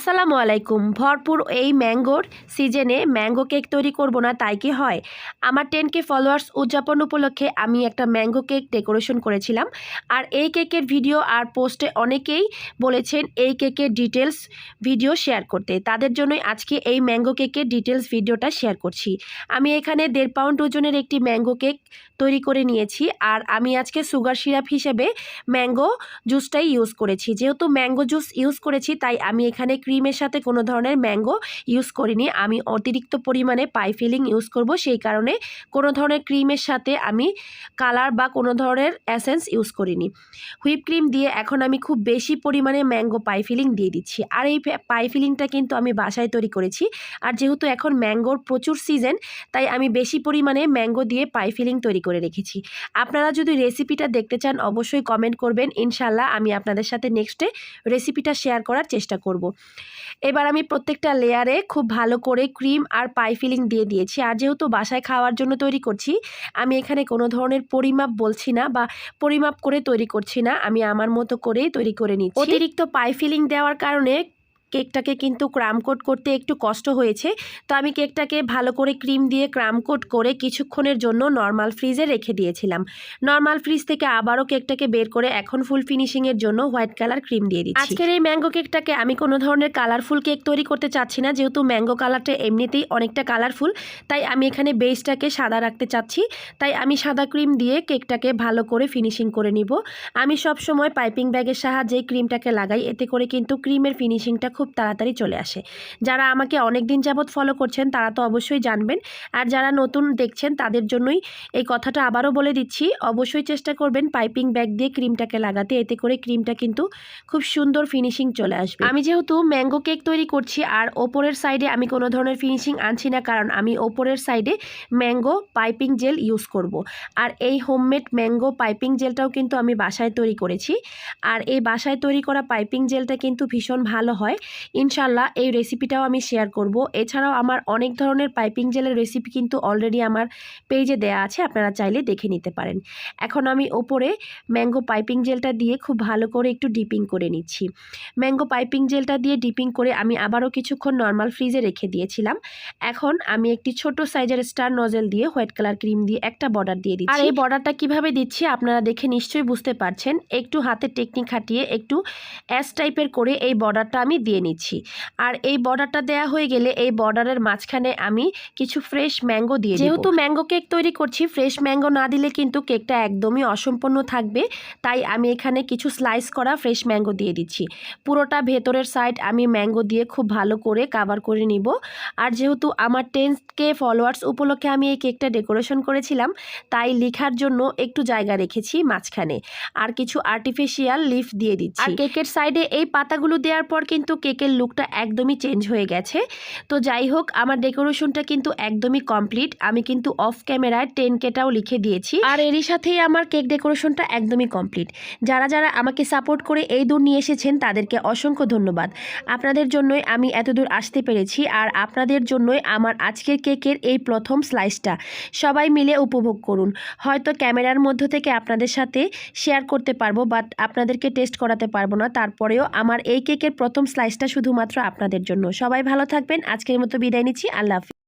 আসসালামু আলাইকুম। ভরপুর এই ম্যাঙ্গোর সিজনে ম্যাঙ্গো কেক তৈরি করব না, তাই কি হয়? আমার টেন কে ফলোয়ার্স উদযাপন উপলক্ষে আমি একটা ম্যাঙ্গো কেক ডেকোরেশন করেছিলাম। আর এই কেকের ভিডিও আর পোস্টে অনেকেই বলেছেন এই কেকের ডিটেলস ভিডিও শেয়ার করতে। তাদের জন্যই আজকে এই ম্যাঙ্গো কেকের ডিটেলস ভিডিওটা শেয়ার করছি। আমি এখানে দেড় পাউন্ড ওজনের একটি ম্যাঙ্গো কেক তৈরি করে নিয়েছি। আর আমি আজকে সুগার সিরাপ হিসেবে ম্যাঙ্গো জুসটাই ইউজ করেছি। যেহেতু ম্যাঙ্গো জুস ইউজ করেছি, তাই আমি এখানে ক্রিমের সাথে কোনো ধরনের ম্যাঙ্গো ইউজ করিনি। আমি অতিরিক্ত পরিমাণে পাই ফিলিং ইউজ করব, সেই কারণে কোনো ধরনের ক্রিমের সাথে আমি কালার বা কোনো ধরনের অ্যাসেন্স ইউজ করিনি। হুইপ ক্রিম দিয়ে এখন আমি খুব বেশি পরিমাণে ম্যাঙ্গো পাই ফিলিং দিয়ে দিচ্ছি। আর এই পাই ফিলিংটা কিন্তু আমি বাসায় তৈরি করেছি। আর যেহেতু এখন ম্যাঙ্গোর প্রচুর সিজন তাই আমি বেশি পরিমাণে ম্যাঙ্গো দিয়ে পাই ফিলিং তৈরি করে রেখেছি। আপনারা যদি রেসিপিটা দেখতে চান, অবশ্যই কমেন্ট করবেন। ইনশাল্লাহ আমি আপনাদের সাথে নেক্সটে রেসিপিটা শেয়ার করার চেষ্টা করব। এবার আমি প্রত্যেকটা লেয়ারে খুব ভালো করে ক্রিম আর পাই ফিলিং দিয়ে দিয়েছি। আর যেহেতু বাসায় খাওয়ার জন্য তৈরি করছি, আমি এখানে কোনো ধরনের পরিমাপ বলছি না বা পরিমাপ করে তৈরি করছি না। আমি আমার মতো করেই তৈরি করে নিচ্ছি। অতিরিক্ত পাই ফিলিং দেওয়ার কারণে কেকটাকে কিন্তু ক্রাম কোট করতে একটু কষ্ট হয়েছে। তো আমি কেকটাকে ভালো করে ক্রিম দিয়ে ক্রাম কোট করে কিছুক্ষণের জন্য নর্মাল ফ্রিজে রেখে দিয়েছিলাম। নর্মাল ফ্রিজ থেকে আবারও কেকটাকে বের করে এখন ফুল ফিনিশিংয়ের জন্য হোয়াইট কালার ক্রিম দিয়ে দিচ্ছি। আজকের এই ম্যাঙ্গো কেকটাকে আমি কোনো ধরনের কালারফুল কেক তৈরি করতে চাচ্ছি না। যেহেতু ম্যাঙ্গো কালারটা এমনিতেই অনেকটা কালারফুল, তাই আমি এখানে বেসটাকে সাদা রাখতে চাচ্ছি। তাই আমি সাদা ক্রিম দিয়ে কেকটাকে ভালো করে ফিনিশিং করে নিব। আমি সব সময় পাইপিং ব্যাগের সাহায্যে ক্রিমটাকে লাগাই। এতে করে কিন্তু ক্রিমের ফিনিশিংটা খুব তাড়াতাড়ি চলে আসে। যারা আমাকে অনেক দিন যাবৎ ফলো করছেন, তারা তো অবশ্যই জানবেন। আর যারা নতুন দেখছেন, তাদের জন্যই এই কথাটা আবারও বলে দিচ্ছি। অবশ্যই চেষ্টা করবেন পাইপিং ব্যাগ দিয়ে ক্রিমটাকে লাগাতে। এতে করে ক্রিমটা কিন্তু খুব সুন্দর ফিনিশিং চলে আসবে। আমি যেহেতু ম্যাঙ্গো কেক তৈরি করছি, আর ওপরের সাইডে আমি কোনো ধরনের ফিনিশিং আনছি না, কারণ আমি ওপরের সাইডে ম্যাঙ্গো পাইপিং জেল ইউজ করব। আর এই হোমমেড ম্যাঙ্গো পাইপিং জেলটাও কিন্তু আমি বাসায় তৈরি করেছি। আর এই বাসায় তৈরি করা পাইপিং জেলটা কিন্তু ভীষণ ভালো হয়। ইনশাল্লাহ এই রেসিপিটাও আমি শেয়ার করব। এছাড়াও আমার অনেক ধরনের পাইপিং জেলের রেসিপি কিন্তু অলরেডি আমার পেজে দেয়া আছে, আপনারা চাইলে দেখে নিতে পারেন। এখন আমি ওপরে ম্যাঙ্গো পাইপিং জেলটা দিয়ে খুব ভালো করে একটু ডিপিং করে নিচ্ছি। ম্যাঙ্গো পাইপিং জেলটা দিয়ে ডিপিং করে আমি আবারও কিছুক্ষণ নর্মাল ফ্রিজে রেখে দিয়েছিলাম। এখন আমি একটি ছোট সাইজের স্টার নজেল দিয়ে হোয়াইট কালার ক্রিম দিয়ে একটা বর্ডার দিয়ে দিচ্ছি। আর এই বর্ডারটা কীভাবে দিচ্ছি আপনারা দেখে নিশ্চয়ই বুঝতে পারছেন। একটু হাতের টেকনিক খাটিয়ে একটু অ্যাস টাইপের করে এই বর্ডারটা আমি দিয়ে নিচ্ছি। আর এই বর্ডারটা দেয়া হয়ে গেলে এই বর্ডারের মাঝখানে আমি কিছু ফ্রেশ ম্যাঙ্গো দিয়ে যেহেতু ম্যাঙ্গো কেক তৈরি করছি ফ্রেশ ম্যাঙ্গো না দিলে কিন্তু কেকটা একদমই অসম্পূর্ণ থাকবে। তাই আমি এখানে কিছু স্লাইস করা ফ্রেশ ম্যাঙ্গো দিয়ে দিচ্ছি। পুরোটা ভেতরের সাইড আমি ম্যাঙ্গো দিয়ে খুব ভালো করে কাভার করে নিব। আর যেহেতু আমার টেন কে ফলোয়ার্স উপলক্ষে আমি এই কেকটা ডেকোরেশন করেছিলাম তাই লেখার জন্য একটু জায়গা রেখেছি মাঝখানে। আর কিছু আর্টিফিশিয়াল লিফ দিয়ে দিচ্ছি। আর কেকের সাইডে এই পাতাগুলো দেওয়ার পর কিন্তু কেকের লুকটা একদমই চেঞ্জ হয়ে গেছে। তো যাই হোক, আমার ডেকোরেশনটা কিন্তু একদমই কমপ্লিট আমি কিন্তু অফ ক্যামেরায় টেন কেটাও লিখে দিয়েছি। আর এরই সাথেই আমার কেক ডেকোরেশনটা একদমই কমপ্লিট যারা যারা আমাকে সাপোর্ট করে এই দূর নিয়ে এসেছেন, তাদেরকে অসংখ্য ধন্যবাদ। আপনাদের জন্যই আমি এতদূর আসতে পেরেছি আর আপনাদের জন্যই আমার আজকের কেকের এই প্রথম স্লাইসটা সবাই মিলে উপভোগ করুন। হয়তো ক্যামেরার মধ্য থেকে আপনাদের সাথে শেয়ার করতে পারব বাট আপনাদেরকে টেস্ট করাতে পারব না। তারপরেও আমার এই কেকের প্রথম স্লাইসটা শুধুমাত্র আপনাদের জন্য। সবাই ভালো থাকবেন। আজকের মতো বিদায় নিচ্ছি। আল্লাহ হাফিজ।